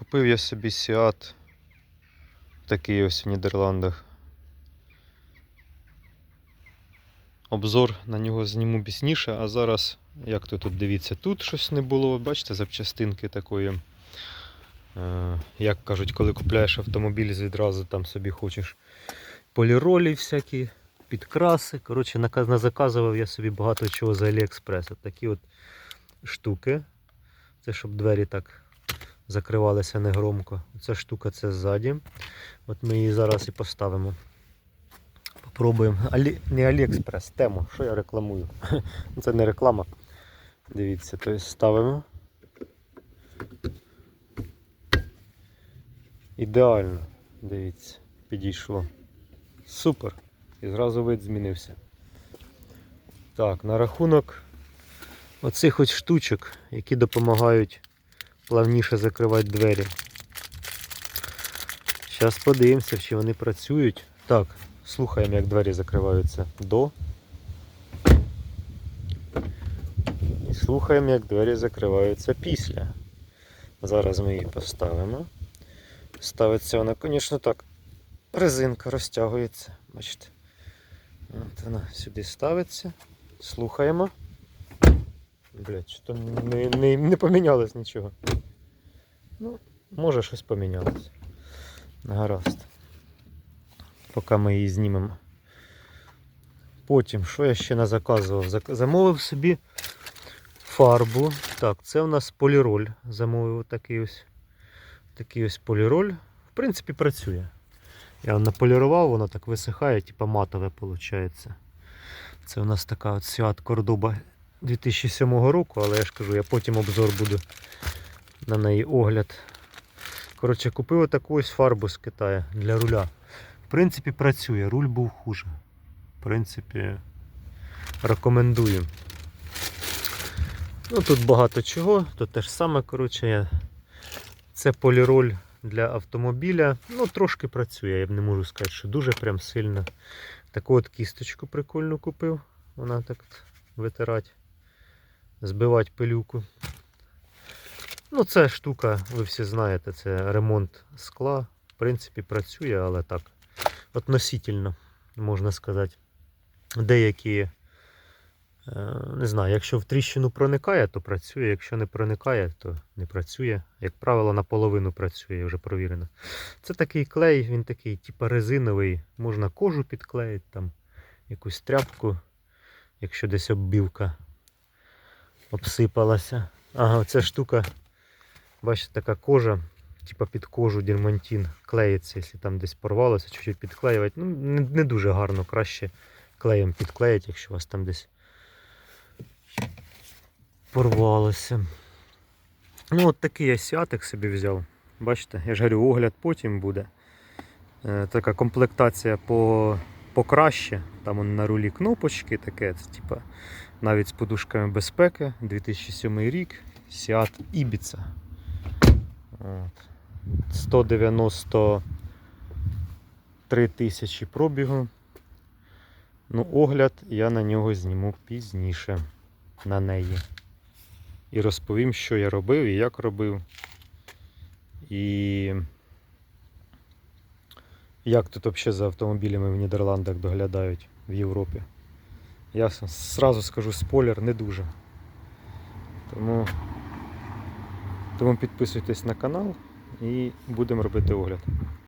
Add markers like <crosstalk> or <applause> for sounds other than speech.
Купив я собі Сіат. Такий ось в Нідерландах. Обзор на нього зніму пізніше, а зараз, як то тут дивіться, тут щось не було, бачите, запчастинки такої. Е, як кажуть, коли купляєш автомобіль, відразу там собі хочеш поліролі всякі, підкраси. Коротше, назаказував я собі багато чого з. От такі от штуки. Це щоб двері так закривалися негромко. Ця штука це ззаді. От ми її зараз і поставимо. Попробуємо. Алі... Не Aliexpress, тему. Що я рекламую? <laughs> Це не реклама. Дивіться, тобто ставимо. Ідеально. Дивіться, підійшло. Супер. І зразу вид змінився. Так, на рахунок оцих ось штучок, які допомагають плавніше закривати двері. Зараз подивимося, чи вони працюють. Так, слухаємо, як двері закриваються до. І слухаємо, як двері закриваються після. Зараз ми її поставимо. Ставиться вона, звісно, так. Резинка розтягується. Бачите. От вона сюди ставиться. Слухаємо. Блять, що то не, не, не помінялось нічого. Ну, може щось помінялось. Гаразд. Поки ми її знімемо. Потім, що я ще не заказував? Замовив собі фарбу. Так, це у нас поліроль. Замовив такий ось. Такий ось поліроль. В принципі, працює. Я наполірував, воно так висихає, типа матове виходить. Це у нас така от Seat Cordoba 2007 року, але я ж кажу, я потім обзор буду на неї огляд. Коротше, купив таку ось фарбу з Китаю для руля. В принципі, працює, руль був хуже. В принципі, рекомендую. Ну, тут багато чого, тут те ж саме, коротше, це поліроль для автомобіля. Ну, трошки працює, я б не можу сказати, що дуже прям сильно. Таку от кісточку прикольну купив. Вона так от витирать, збивати пилюку. Ну, це штука, ви всі знаєте, це ремонт скла. В принципі, працює, але так. Относительно, можна сказати. Деякі, е, не знаю, якщо в тріщину проникає, то працює. Якщо не проникає, то не працює. Як правило, наполовину працює, вже провірено. Це такий клей, він такий, типа резиновий. Можна кожу підклеїти, там якусь тряпку, якщо десь оббівка обсипалася. Ага, ця штука, бачите, така кожа, типа під кожу дермантин клеїться, якщо там десь порвалося, чуть-чуть підклеювати. Ну, не, не дуже гарно, краще клеєм підклеїть, якщо у вас там десь порвалося. Ну, от такий я сятик собі взяв. Бачите, я ж говорю, огляд потім буде. Е, така комплектація по, покраще. Там он на рулі кнопочки таке, це, типа, навіть з подушками безпеки. 2007 рік. Seat Ibiza. От. 193 тисячі пробігу. Ну, огляд я на нього зніму пізніше на неї. І розповім, що я робив і як робив. І як тут взагалі за автомобілями в Нідерландах доглядають в Європі. Я сразу скажу спойлер, не дуже. Тому, тому підписуйтесь на канал і будемо робити огляд.